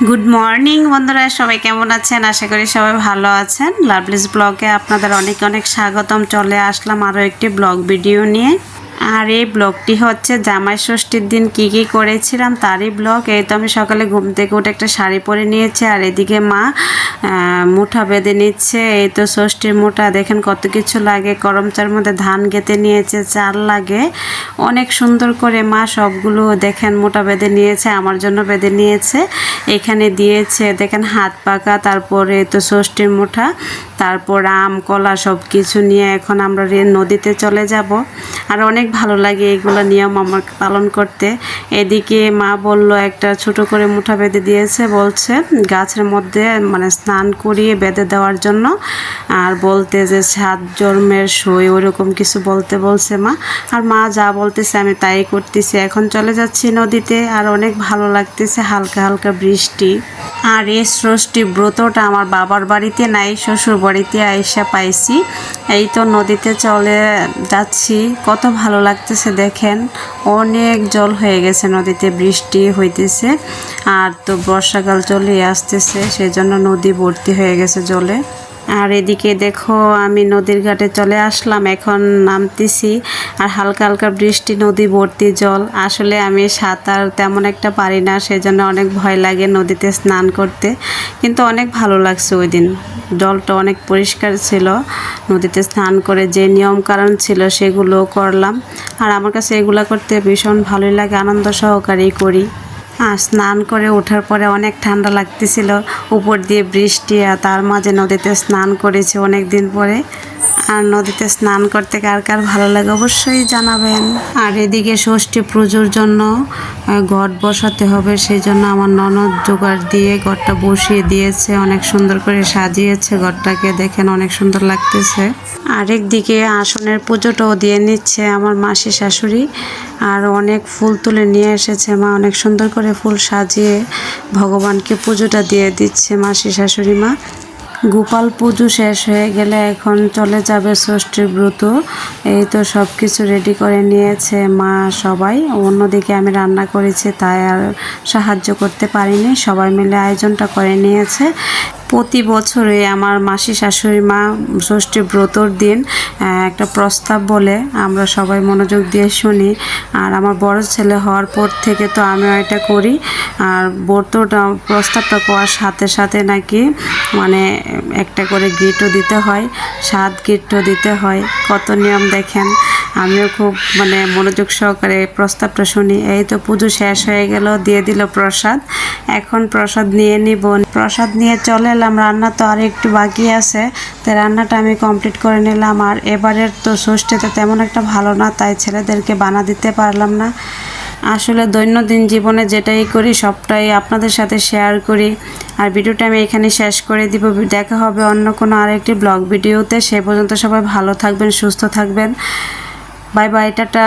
Good morning বন্ধুরা, সবাই কেমন আছেন? আশা করি সবাই ভালো আছেন। লাভলিস ব্লগে আপনাদের অনেক অনেক স্বাগতম। চলে আসলাম আরও একটি ব্লগ ভিডিও নিয়ে। আর এই ব্লগটি হচ্ছে জামাই ষষ্ঠীর দিন কি কি করেছিলাম তারই ব্লগ। এই তো আমি সকালে ঘুম থেকে উঠে একটা শাড়ি পরে নিয়েছি, আর এদিকে মা মুঠা বেঁধে নিচ্ছে। এই তো ষষ্ঠীর মুঠা, দেখেন কত কিছু লাগে। করমচার মধ্যে ধান গেঁথে নিয়েছে, চাল লাগে। অনেক সুন্দর করে মা সবগুলো দেখেন মোটা বেঁধে নিয়েছে, আমার জন্য বেঁধে নিয়েছে। এখানে দিয়েছে, দেখেন হাত পাকা, তারপরে তো ষষ্ঠীর মুঠা, তারপর আম, কলা সব কিছু নিয়ে এখন আমরা নদীতে চলে যাব। আর অনেক ভালো লাগে এগুলো নিয়ম আমার পালন করতে। এদিকে মা বলল, একটা ছোট করে মুঠা বেঁধে দিয়েছে, বলছে, গাছের মধ্যে মানে স্নান করিয়ে বেঁধে দেওয়ার জন্য। আর বলতে যে, সাত জন্মের সই ওরকম কিছু বলতে বলছে মা। আর মা যা বলতেছে, আমি তাই করতেছি। এখন চলে যাচ্ছি নদীতে, আর অনেক ভালো লাগতেছে, হালকা হালকা বৃষ্টি। আর এই ষষ্ঠী ব্রতটা আমার বাবার বাড়িতে নাই, শ্বশুর বাড়িতে আইসা পাইছি। এই তো নদীতে চলে যাচ্ছি। কত ভালো লাগতেছে দেখেন। অনেক জল হয়ে গেছে নদীতে, বৃষ্টি হইতেছে। আর তো বর্ষাকাল চলে আসতেছে, সেজন্য নদী ভর্তি হয়ে গেছে জলে। আর এদিকে দেখো, আমি নদীর ঘাটে চলে আসলাম, এখন নামতেছি আর হালকা হালকা বৃষ্টি, নদী ভর্তি জল। আসলে আমি সাঁতার তেমন একটা পারি না, সেজন্য অনেক ভয় লাগে নদীতে স্নান করতে। কিন্তু অনেক ভালো লাগছে ওই দিন জলটা অনেক পরিষ্কার ছিল, নদীতে স্নান করে যে নিয়ম কারণ ছিল সেগুলো করলাম। আর আমার কাছে এগুলো করতে ভীষণ ভালোই লাগে, আনন্দ সহকারেই করি। আর স্নান করে ওঠার পরে অনেক ঠান্ডা লাগতেছিল। উপর দিয়ে বৃষ্টি আর তার মাঝে নদীতে স্নান করেছি অনেক দিন পরে। আর নদীতে স্নান করতে কার কার ভালো লাগে অবশ্যই জানাবেন। আর এদিকে ষষ্ঠী পুজোর জন্য ঘট বসাতে হবে সেই জন্য আমার ননদ জোগাড় দিয়ে ঘরটা বসিয়ে দিয়েছে, অনেক সুন্দর করে সাজিয়েছে ঘরটাকে দেখেন অনেক সুন্দর লাগতেছে। আরেক দিকে আসনের পুজোটাও দিয়ে নিচ্ছে আমার মাসি শাশুড়ি, আর অনেক ফুল তুলে নিয়ে এসেছে মা, অনেক সুন্দর করে ফুল সাজিয়ে ভগবানকে পুজোটা দিয়ে দিচ্ছে মাসি শাশুড়ি মা। গোপাল পুজো শেষ হয়ে গেলে এখন চলে যাবে ষষ্ঠীর ব্রত। এই তো সব কিছু রেডি করে নিয়েছে মা সবাই। অন্যদিকে আমি রান্না করেছি, তাই আর সাহায্য করতে পারিনি। সবাই মিলে আয়োজনটা করে নিয়েছে। প্রতি বছরে আমার মাসি শাশুড়ি মা ষষ্ঠী ব্রতর দিন একটা প্রস্তাব বলে আমরা সবাই মনোযোগ দিয়ে শুনি। আর আমার বড় ছেলে হওয়ার পর থেকে তো আমিও এটা করি। আর ব্রতটা, প্রস্তাবটা করার সাথে সাথে নাকি মানে একটা করে গিটও দিতে হয়, সাত গিটও দিতে হয়। কত নিয়ম দেখেন। আমিও খুব মানে মনোযোগ সহকারে প্রস্তাবটা শুনি। এই তো পুজো শেষ হয়ে গেল, দিয়ে দিল প্রসাদ। এখন প্রসাদ নিয়ে নিব। প্রসাদ নিয়ে চলে এলাম, রান্না তো আর একটু বাকি আছে। তাই রান্নাটা আমি কমপ্লিট করে নিলাম। আর এবারের তো ষষ্ঠীতে তেমন একটা ভালো না, তাই ছেলেদেরকে বানা দিতে পারলাম না। আসলে দৈনন্দিন জীবনে যেটাই করি, সবটাই আপনাদের সাথে শেয়ার করি। আর ভিডিওটা আমি এখানে শেষ করে দিব। দেখা হবে অন্য কোনো আরেকটি ব্লগ ভিডিওতে। সে পর্যন্ত সবাই ভালো থাকবেন, সুস্থ থাকবেন। Bye bye tata